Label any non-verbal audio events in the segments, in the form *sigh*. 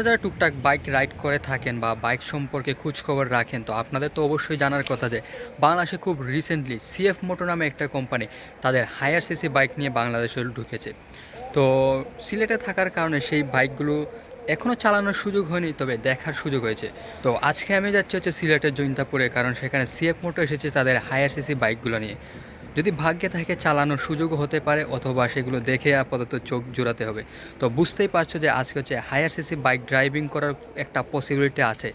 আপনারা যারা টুকটাক বাইক রাইড করে থাকেন বা বাইক সম্পর্কে খোঁজখবর রাখেন, তো আপনাদের তো অবশ্যই জানার কথা যে বাংলাদেশে খুব রিসেন্টলি সিএফ মোটো নামে একটা কোম্পানি তাদের হায়ার সিসি বাইক নিয়ে বাংলাদেশে ঢুকেছে। তো সিলেটে থাকার কারণে সেই বাইকগুলো এখনও চালানোর সুযোগ হয়নি, তবে দেখার সুযোগ হয়েছে। তো আজকে আমি যাচ্ছি হচ্ছে সিলেটের জৈন্তাপুরে, কারণ সেখানে সিএফ মোটো এসেছে তাদের হায়ার সিসি বাইকগুলো নিয়ে। যদি ভাগ্যে থাকে চালানোর সুযোগও হতে পারে অথবা সেগুলো দেখে আপাতত চোখ জোড়াতে হবে। তো বুঝতেই পারছ যে আজকে হচ্ছে হায়ার সিসি বাইক ড্রাইভিং করার একটা পসিবিলিটি আছে।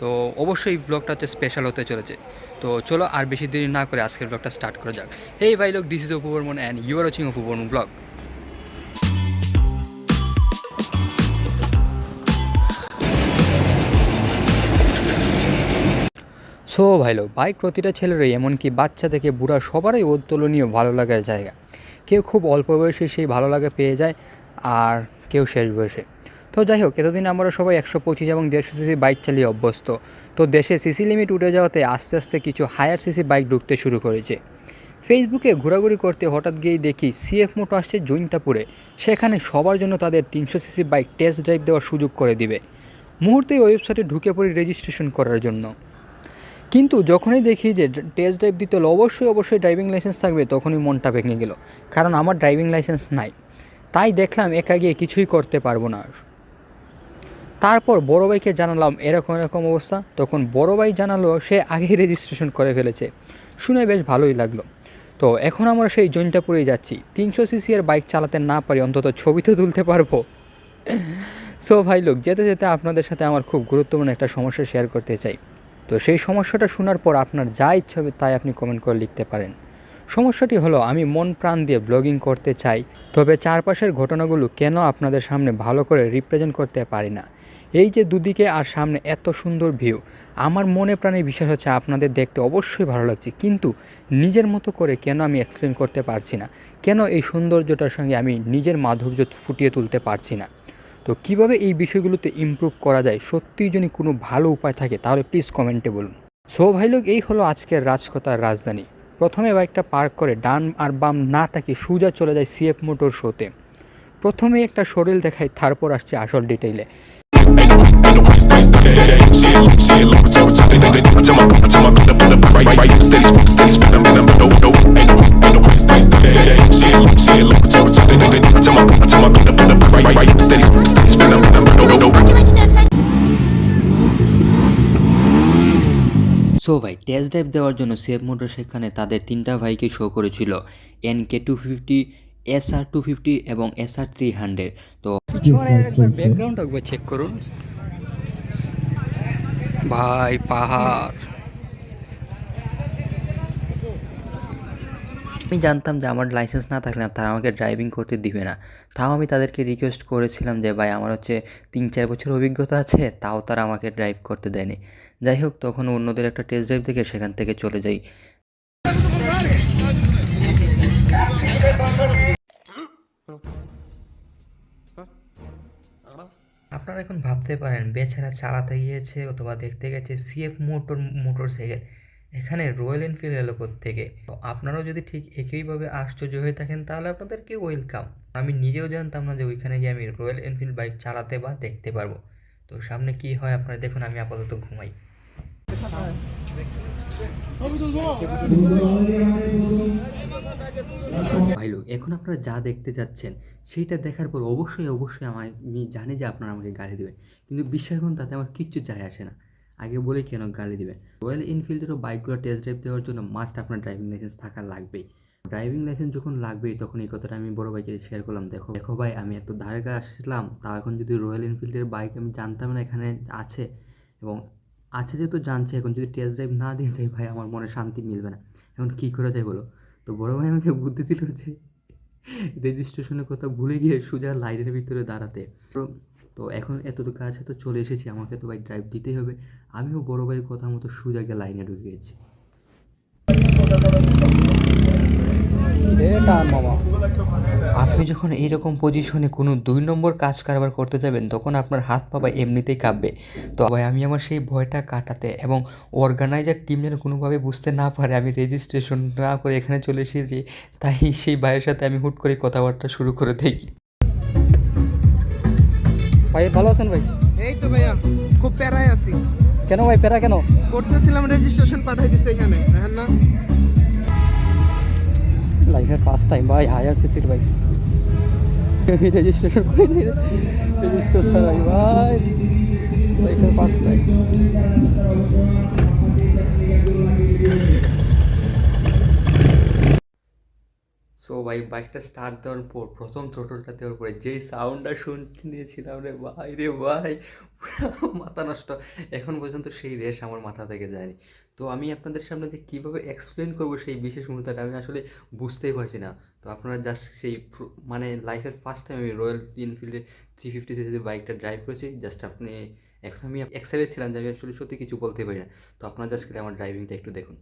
তো অবশ্যই ব্লগটা হচ্ছে স্পেশাল হতে চলেছে। তো চলো আর বেশি দেরি না করে আজকের ব্লগটা স্টার্ট করা যাক। এই ভাই লোক this is Upabarman and you are watching Upabarman vlog so ভাই লোক বাইক প্রতিটা ছেলেরই এমনকি বাচ্চা থেকে বুড়া সবারই উত্তোলনীয় ভালো লাগার জায়গা। কেউ খুব অল্প বয়সে সেই ভালো লাগা পেয়ে যায় আর কেউ শেষ বয়সে। তো যাই হোক, এতদিন আমরা সবাই একশো পঁচিশ এবং দেড়শো সিসি বাইক চালিয়ে অভ্যস্ত। তো দেশে সিসি লিমিট উঠে যাওয়াতে আস্তে আস্তে কিছু হায়ার সিসি বাইক ঢুকতে শুরু করেছে। ফেসবুকে ঘোরাঘুরি করতে হঠাৎ গিয়েই দেখি সিএফ মোটো আসছে জৈন্তাপুরে। সেখানে সবার জন্য তাদের তিনশো সিসি বাইক টেস্ট ড্রাইভ দেওয়ার সুযোগ করে দিবে। মুহূর্তেই ওয়েবসাইটে ঢুকে পড়ি রেজিস্ট্রেশন করার জন্য। কিন্তু যখনই দেখি যে টেস্ট ড্রাইভ দিতে হলে, অবশ্যই অবশ্যই ড্রাইভিং লাইসেন্স থাকবে, তখনই মনটা ভেঙে গেল। কারণ আমার ড্রাইভিং লাইসেন্স নাই। তাই দেখলাম একা গিয়ে কিছুই করতে পারব না। তারপর বড় ভাইকে জানালাম, এরকম এরকম অবস্থা। তখন বড় ভাই জানালো, সে আগেই রেজিস্ট্রেশন করে ফেলেছে। শুনে বেশ ভালোই লাগল। তো এখন আমরা সেই জৈনটাপুরেই যাচ্ছি। তিনশো সিসি এর বাইক চালাতে না পারি, অন্তত ছবি তো তুলতে পারব। *laughs* সো ভাই লোক যেতে যেতে আপনাদের সাথে আমার খুব গুরুত্বপূর্ণ একটা সমস্যা শেয়ার করতে চাই। তো সেই সমস্যাটা শোনার পর আপনার যা ইচ্ছা হবে তাই আপনি কমেন্ট করে লিখতে পারেন। সমস্যাটি হলো, আমি মন প্রাণ দিয়ে ব্লগিং করতে চাই, তবে চারপাশের ঘটনাগুলো কেন আপনাদের সামনে ভালো করে রিপ্রেজেন্ট করতে পারি না? এই যে দুদিকে আর সামনে এত সুন্দর ভিউ আমার মনে প্রাণে বিশ্বাস হচ্ছে আপনাদের দেখতে অবশ্যই ভালো লাগছে, কিন্তু নিজের মতো করে কেন আমি এক্সপ্লেন করতে পারছি না? কেন এই সৌন্দর্যটার সঙ্গে আমি নিজের মাধুর্য ফুটিয়ে তুলতে পারছি না? তো কীভাবে এই বিষয়গুলোতে ইমপ্রুভ করা যায় সত্যিই যদি কোনো ভালো উপায় থাকে তাহলে প্লিজ কমেন্টে বলুন সো ভাই লোক এই হলো আজকের রাজকথার রাজধানী প্রথমে বাইকটা পার্ক করে ডান আর বাম না তাকে সোজা চলে যায় সিএফ মোটর শোতে প্রথমে একটা শরীর দেখায় তারপর আসছে আসল ডিটেইলে সো ভাই টেস্ট ড্রাইভ দেওয়ার জন্য সেফ মোটর সেখানে তাদের তিনটা ভাইকে শো করেছিল। N K two fifty S R two fifty এবং এস আর থ্রি হান্ড্রেড তো একবার ব্যাকগ্রাউন্ড একবার চেক করুন। ভাই পাহাড়। আমি জানতাম যে আমার লাইসেন্স না থাকলে তারা আমাকে ড্রাইভিং করতে দিবে না। তাও আমি তাদেরকে রিকোয়েস্ট করেছিলাম যে, ভাই, আমার হচ্ছে তিন চার বছর অভিজ্ঞতা আছে, তাও তারা আমাকে ড্রাইভ করতে দেয়নি। যাই হোক, তখন অন্যদের একটা টেস্ট ড্রাইভ থেকে সেখান থেকে চলে যাই। আপনারা এখন ভাবতে পারেন, বেচারা চালাতে গিয়েছে অথবা দেখতে গেছে সিএফ মোটর মোটর সাইকেল এখানে রয়্যাল এনফিল্ড এলো থেকে তো আপনারাও যদি ঠিক একইভাবে আশ্চর্য হয়ে থাকেন, তাহলে আপনাদেরকে ওয়েলকাম। আমি নিজেও জানতাম না যে ওইখানে গিয়ে আমি রয়্যাল এনফিল্ড বাইক চালাতে বা দেখতে পারব। তো সামনে কি হয় আপনারা দেখুন, আমি আপাতত ঘুমাই। ভাই লোক, এখন আপনারা যা দেখতে যাচ্ছেন, সেইটা দেখার পর অবশ্যই অবশ্যই আমায় আমি জানি যে আপনারা আমাকে গালি দেবেন। কিন্তু বিশ্বাস করুন, তাতে আমার কিচ্ছু যায় আসে না। আগে বলেই কেন গালি দেবেন রয়্যাল এনফিল্ডেরও বাইকগুলো টেস্ট ড্রাইভ দেওয়ার জন্য মাস্ট আপনার ড্রাইভিং লাইসেন্স থাকা লাগবেই। ড্রাইভিং লাইসেন্স যখন লাগবেই, তখন এই কথাটা আমি বড় ভাইকে শেয়ার করলাম, দেখো দেখো ভাই, আমি এত ধারে আসলাম তাও এখন যদি রয়্যাল এনফিল্ডের বাইক আমি জানতাম না এখানে আছে, এবং আছে যেহেতু জানছে, এখন যদি টেস্ট ড্রাইভ না দিয়ে যাই ভাই, আমার মনে শান্তি মিলবে না। এখন কী করা যায় বলো? তো বড় ভাই আমাকে বুদ্ধি দিল যে রেজিস্ট্রেশনের কথা ভুলে গিয়ে সোজা লাইনের ভিতরে দাঁড়াতে। তো এখন এত এতটুকু কাছে তো চলে এসেছি, আমাকে তো ভাই ড্রাইভ দিতেই হবে। আমিও বড় ভাইয়ের কথা মতো সোজা গিয়ে লাইনে ঢুকে গেছি। আপনি যখন এইরকম পজিশনে কোনো দুই নম্বর কাজ কারবার করতে যাবেন তখন আপনার হাত পা বা এমনিতেই কাঁপবে। তো ভাই আমি আমার সেই ভয়টা কাটাতে এবং অর্গানাইজার টিম যেন কোনোভাবে বুঝতে না পারে আমি রেজিস্ট্রেশন না করে এখানে চলে এসেছি তাই সেই ভাইয়ের সাথে আমি হুট করে কথাবার্তা শুরু করে দিই ভাই ভালো আছেন ভাই? এই তো ভাইয়া খুব প্যারায় আছি। কেন ভাই প্যারা কেন? করতেছিলাম রেজিস্ট্রেশন পাঠাই দিছে এখানে দেখেন না? লাইফের ফার্স্ট টাইম ভাই হায়ার সিসির ভাই। রেজিস্ট্রেশন করে রেজিস্টার ছাড়াই ভাই। লাইফের ফার্স্ট টাইম সো ভাই বাইকটা স্টার্ট দেওয়ার পর, প্রথম থ্রোটলটা দেওয়ার পরে যেই সাউন্ডটা শুনতে নিয়েছিলাম রে ভাই রে ভাই, *laughs* মাথা নষ্ট। এখন পর্যন্ত সেই রেশ আমার মাথা থেকে যায়নি। তো আমি আপনাদের সামনে যে কীভাবে এক্সপ্লেন করব সেই বিশেষ মুহূর্তটা আমি আসলে বুঝতেই পারছি না। তো আপনারা জাস্ট সেই মানে লাইফের ফার্স্ট টাইম আমি রয়্যাল এনফিল্ডের থ্রি ফিফটি সিসি বাইকটা ড্রাইভ করেছি। জাস্ট আপনি, এখন আমি এক্সাইটেড ছিলাম যে আমি আসলে সত্যি কিছু বলতে পারি না। তো আপনারা জাস্ট খালি আমার ড্রাইভিংটা একটু দেখুন।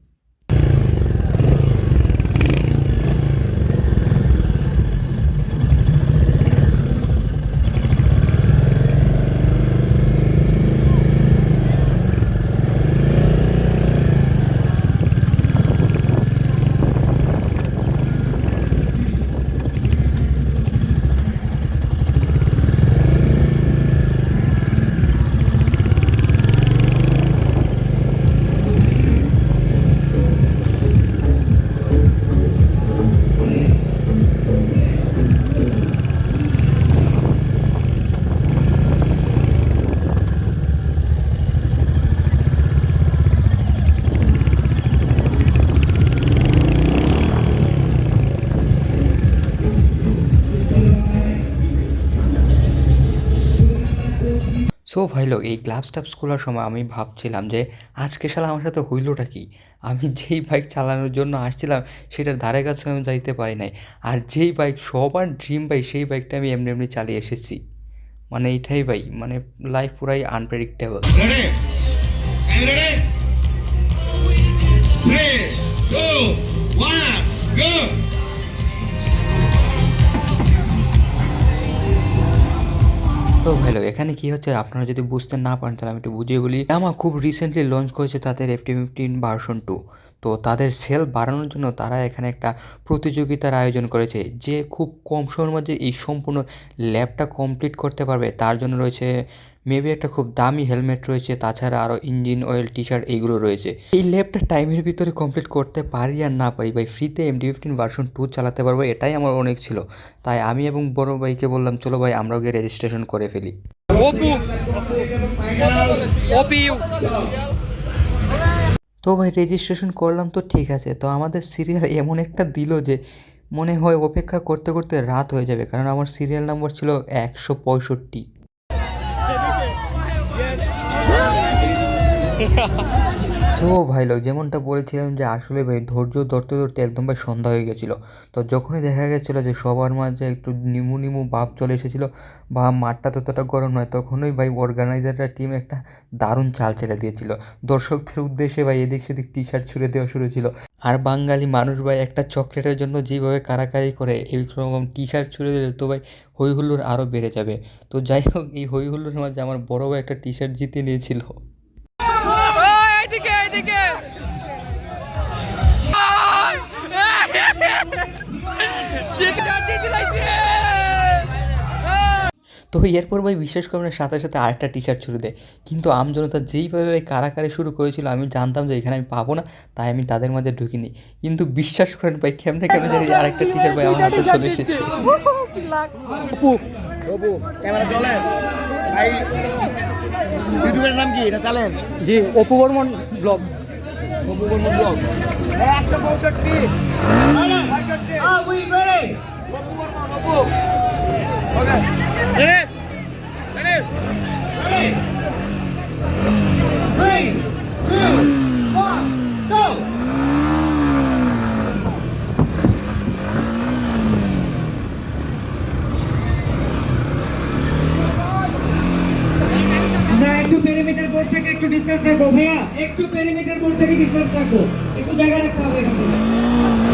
ভাই লোক এই গ্লাভস টাপস খোলার সময় আমি ভাবছিলাম যে, আজকে শালা আমার সাথে হইলোটা কি? আমি যেই বাইক চালানোর জন্য আসছিলাম, সেটার ধারে কাছে আমি যাইতে পারি নাই। আর যেই বাইক সবার ড্রিম বাইক সেই বাইকটা আমি এমনি এমনি চালিয়ে এসেছি। মানে এইটাই ভাই মানে লাইফ পুরাই আনপ্রেডিক্টেবল go! তো ভালো এখানে কি হচ্ছে? আপনারা যদি বুঝতে না পারেন, তাহলে আমি একটু বুঝিয়ে বলি। আমার খুব রিসেন্টলি লঞ্চ করেছে তাদের এফটি ফিফটিন ভার্সন টু তো তাদের সেল বাড়ানোর জন্য তারা এখানে একটা প্রতিযোগিতার আয়োজন করেছে, যে খুব কম সময়ের মধ্যে এই সম্পূর্ণ ল্যাবটা কমপ্লিট করতে পারবে। তার জন্য রয়েছে মেবি একটা খুব দামি হেলমেট রয়েছে তাছাড়া আরও ইঞ্জিন অয়েল টি শার্ট এইগুলো রয়েছে। এই ল্যাবটা টাইমের ভিতরে কমপ্লিট করতে পারি আর না পারি ভাই ফ্রিতে এমডি ফিফটিন ভার্সন টু চালাতে পারব এটাই আমার অনেক ছিল। তাই আমি এবং বড় ভাইকে বললাম চলো ভাই আমরাও গিয়ে রেজিস্ট্রেশন করে ফেলি। তো ভাই রেজিস্ট্রেশন করলাম তো ঠিক আছে তো আমাদের সিরিয়াল এমন একটা দিল যে মনে হয় অপেক্ষা করতে করতে রাত হয়ে যাবে কারণ আমার সিরিয়াল নাম্বার ছিল একশো পঁয়ষট্টি। তো ভাই লোক যেমনটা বলেছিলাম যে আসলে ভাই, ধৈর্য ধরতে ধরতে একদম ভাই সন্ধ্যা হয়ে গেছিল। তো যখনই দেখা গেছিল যে সবার মাঝে একটু নিমু নিমু ভাব চলে এসেছিল বা মাঠটা ততটা গরম নয়, তখনই ভাই অর্গানাইজাররা টিম একটা দারুণ চাল চেলে দিয়েছিল। দর্শকদের উদ্দেশ্যে ভাই এদিক সেদিক টি শার্ট ছুড়ে দেওয়া শুরু ছিল। আর বাঙালি মানুষ ভাই একটা চকলেটের জন্য যেভাবে কারাকারি করে এইরকম টি শার্ট ছুড়ে দিলে তো ভাই হই হুল্লোড় আরও বেড়ে যাবে। তো যাই হোক, এই হই হুল্লোড়ের মাঝে আমার বড় ভাই একটা টি শার্ট জিতে নিয়েছিল। তো এরপর ভাই বিশ্বাস করবেন সাথে সাথে আরেকটা টি শার্ট ছুড়ে দেয়। কিন্তু আমজনতা যেইভাবে ভাই কারাকারি শুরু করেছিল আমি জানতাম যে এখানে আমি পাবো না তাই আমি তাদের মাঝে ঢুকিনি। কিন্তু বিশ্বাস করেন ভাই কেমনে কেমনে জানি আরেকটা টি শার্ট ভাই আমার হাতে চলে এসেছে। ক্যামেরা চলে। ভাই ইউটিউবের নাম কি? এটা চালেন? জি অপু বর্মন ব্লগ। বাবু বর্মন ব্লগ একশো পঁয়ষট্টি Are we ready? Babu Barman Babu okay ready ready Ready? Three, two, one, go! না একটু পেরিমিটার বোর্ড থেকে একটু ডিসটেন্স রাখো ভাইয়া। একটু পেরিমিটার বোর্ড থেকে ডিসটেন্স রাখো। একটু জায়গা রাখতে হবে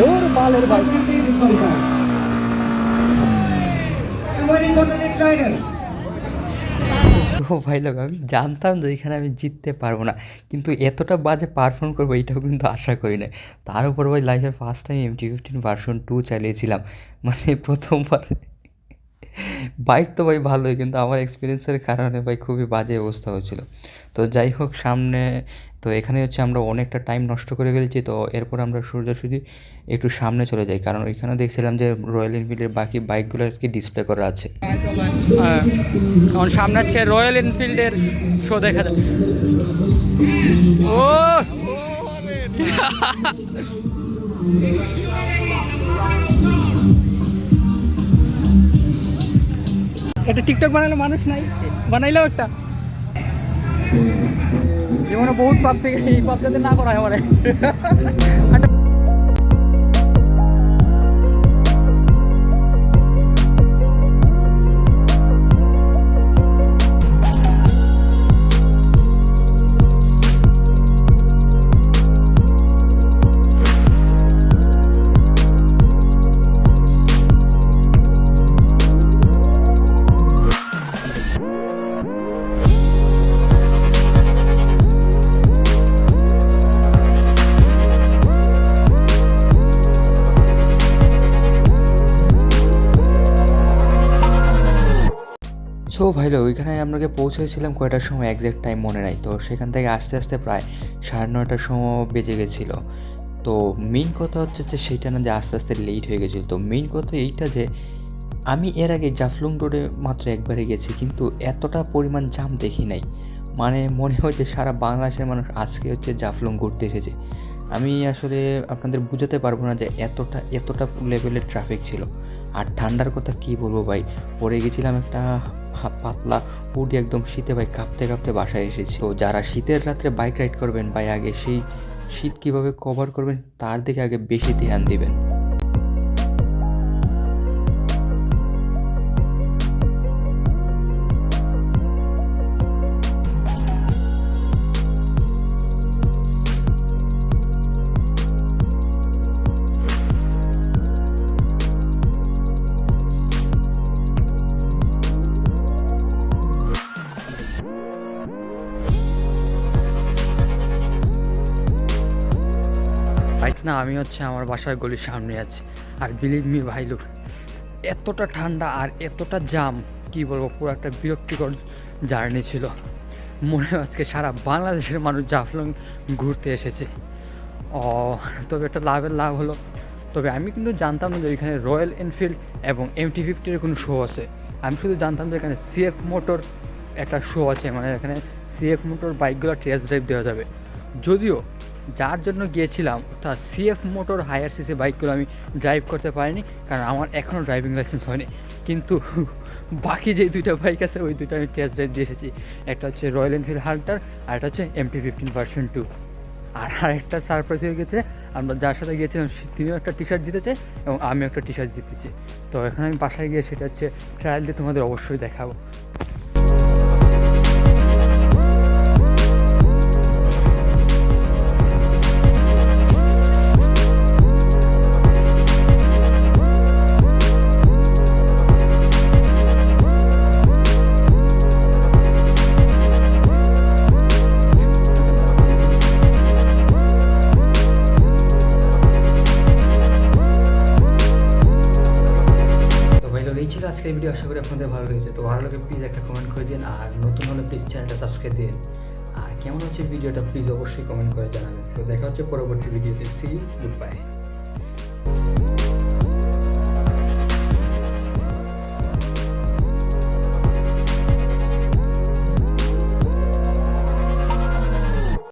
ওর বালের ভাই সো ভাই লোক আমি জানতাম যে এখানে আমি জিততে পারব না কিন্তু এতটা বাজে পারফর্ম করব এইটাও কিন্তু আশা করি না তার উপর ভাই লাইফের first time MT fifteen version two চালিয়েছিলাম। মানে প্রথমবার। বাইক তো ভাই ভালোই কিন্তু আমার এক্সপিরিয়েন্সের কারণে ভাই খুবই বাজে অবস্থা হচ্ছিল তো যাই হোক সামনে তো এখানে হচ্ছে আমরা অনেকটা টাইম নষ্ট করে ফেলেছি তো এরপর আমরা সোজাসুজি একটু সামনে চলে যাই। কারণ ওইখানে দেখছিলাম যে রয়্যাল এনফিল্ডের বাকি বাইকগুলো আর কি ডিসপ্লে করা আছে। কারণ সামনে হচ্ছে রয়্যাল এনফিল্ডের শো দেখা যায় ও! *laughs* একটা টিকটক বানালে মানুষ নাই, বানাইলেও একটা। জীবনে বহুত পাপ থেকে এই পাপ যাতে না করা হয় আমার। *laughs* সো ভাই লোক ওইখানে আপনাকে পৌঁছেছিলাম কয়টার সময়? একজ্যাক্ট টাইম মনে নাই। তো সেখান থেকে আস্তে আস্তে প্রায় সাড়ে নয়টার সময় বেজে গেছিল। তো মেইন কথা হচ্ছে যে সেইটা না যে আস্তে আস্তে লেট হয়ে গেছিল। তো মেইন কথা এইটা যে আমি এর আগে জাফলং রোডে মাত্র একবারে গেছি, কিন্তু এতটা পরিমাণ জাম দেখি নাই। মানে মনে হয় যে সারা বাংলাদেশের মানুষ আজকে হচ্ছে জাফলং ঘুরতে এসেছে। আমি আসলে আপনাদের বুঝাতে পারব না যে এতটা এতটা লেভেলের ট্রাফিক ছিল। আর ঠান্ডার কথা কি বলব ভাই? পরে গেছিলাম একটা পাতলা হুডি একদম শীতে ভাই, কাঁপতে কাঁপতে বাসায় এসেছি। তো যারা শীতের রাত্রে বাইক রাইড করবেন ভাই, আগে সেই শীত কীভাবে কভার করবেন, তার দিকে আগে বেশি ধ্যান দিবেন। বাইক না, আমি হচ্ছে আমার বাসার গলির সামনে আছি। আর বিলিভ মি ভাই লোক এতটা ঠান্ডা আর এতটা জাম কি বলব, পুরো একটা বিরক্তিকর জার্নি ছিল। মনে হয় আজকে সারা বাংলাদেশের মানুষ জাফলং ঘুরতে এসেছে। ও, তবে একটা লাভের লাভ হলো। তবে আমি কিন্তু জানতাম না যে এখানে রয়্যাল এনফিল্ড এবং এমটি ফিফটির কোনো শো আছে। আমি শুধু জানতাম যে এখানে সিএফ মোটর একটা শো আছে মানে এখানে সিএফ মোটর বাইকগুলো টেস্ট ড্রাইভ দেওয়া যাবে। যদিও যার জন্য গিয়েছিলাম তা সিএফ মোটর হায়ার সিসি বাইকগুলো আমি ড্রাইভ করতে পারিনি, কারণ আমার এখনও ড্রাইভিং লাইসেন্স হয়নি। কিন্তু বাকি যে দুইটা বাইক আছে, ওই দুটো আমি টেস্ট ড্রাইভ দিয়ে এসেছি। একটা হচ্ছে রয়্যাল এনফিল্ড হাল্টার আর একটা হচ্ছে এমটি ফিফটিন ভার্সন টু আর আরেকটা সারপ্রাইজ হয়ে গেছে, আমরা যার সাথে গিয়েছিলাম তিনিও একটা টি শার্ট জিতেছে এবং আমি একটা টি শার্ট জিতেছি। তো এখন আমি বাসায় গিয়ে সেটা হচ্ছে ট্রায়াল দিয়ে তোমাদের অবশ্যই দেখাবো। এই ভিডিও আশা করি আপনাদের ভালো লেগেছে। তো ভালো লাগে প্লিজ একটা কমেন্ট করে দিন, আর নতুন হলে প্লিজ চ্যানেলটা সাবস্ক্রাইব দিন। আর কেমন হচ্ছে ভিডিওটা প্লিজ অবশ্যই কমেন্ট করে জানাবেন। তো দেখা হচ্ছে পরবর্তী ভিডিওতে সি গুড বাই